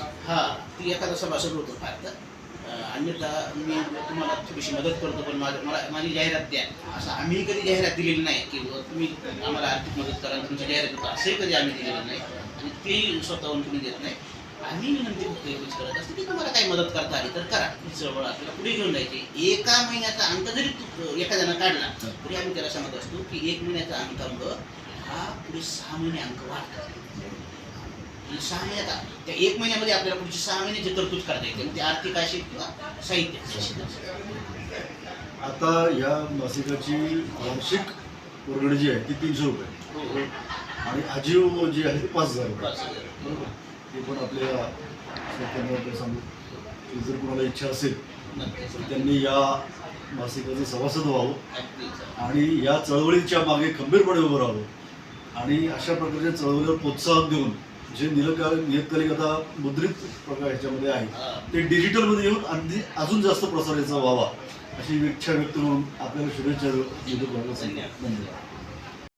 हा ती एखादा सभासद होतो फार. तर अन्यथा मी तुम्हाला थोडीशी मदत करतो पण माझं मला माझी जाहिरात द्या. असं आम्ही कधी जाहिरात दिलेली नाही. की तुम्ही आम्हाला आर्थिक मदत करा तुमच्या जाहिरात होतं असंही कधी आम्ही दिलेलं नाही. आणि तेही स्वतःहून तुम्ही देत नाही. आम्ही विनंती फक्त एवढीच करत असते की तुम्हाला काही मदत करता आली तर करा. ही चळवळ आपल्याला पुढे घेऊन जायची. एका महिन्याचा अंक जरी तू- एखाद्यानं काढला तरी आम्ही त्याला सांगत असतो की एक महिन्याचा अंक हा पुढे सहा महिने अंक वाढतात. आणि सहा महिन्यात त्या एक महिन्यामध्ये आपल्याला पुढची सहा महिन्याची तरतूद करता येते ते आर्थिक असेल किंवा साहित्य. आता या मासिकाची वार्षिक वर्गणी जी आहे ती तीनशे रुपये. आणि आजीव जी आहे ती पाच हजार रुपये. बरोबर. ते पण आपल्या सांगू जर कोणाला इच्छा असेल. तर त्यांनी या मासिकाचे सभासद व्हावं. आणि या चळवळीच्या मागे खंबीरपणे उभं राहावं आणि अशा प्रकारच्या चळवळीला प्रोत्साहन देऊन जे निलकाल नियतकालिक आता मुद्रित प्रकार ह्याच्यामध्ये आहे. ते डिजिटलमध्ये येऊन अगदी अजून जास्त प्रसार याचा व्हावा अशी इच्छा व्यक्त करून आपल्याला शुभेच्छा. धन्यवाद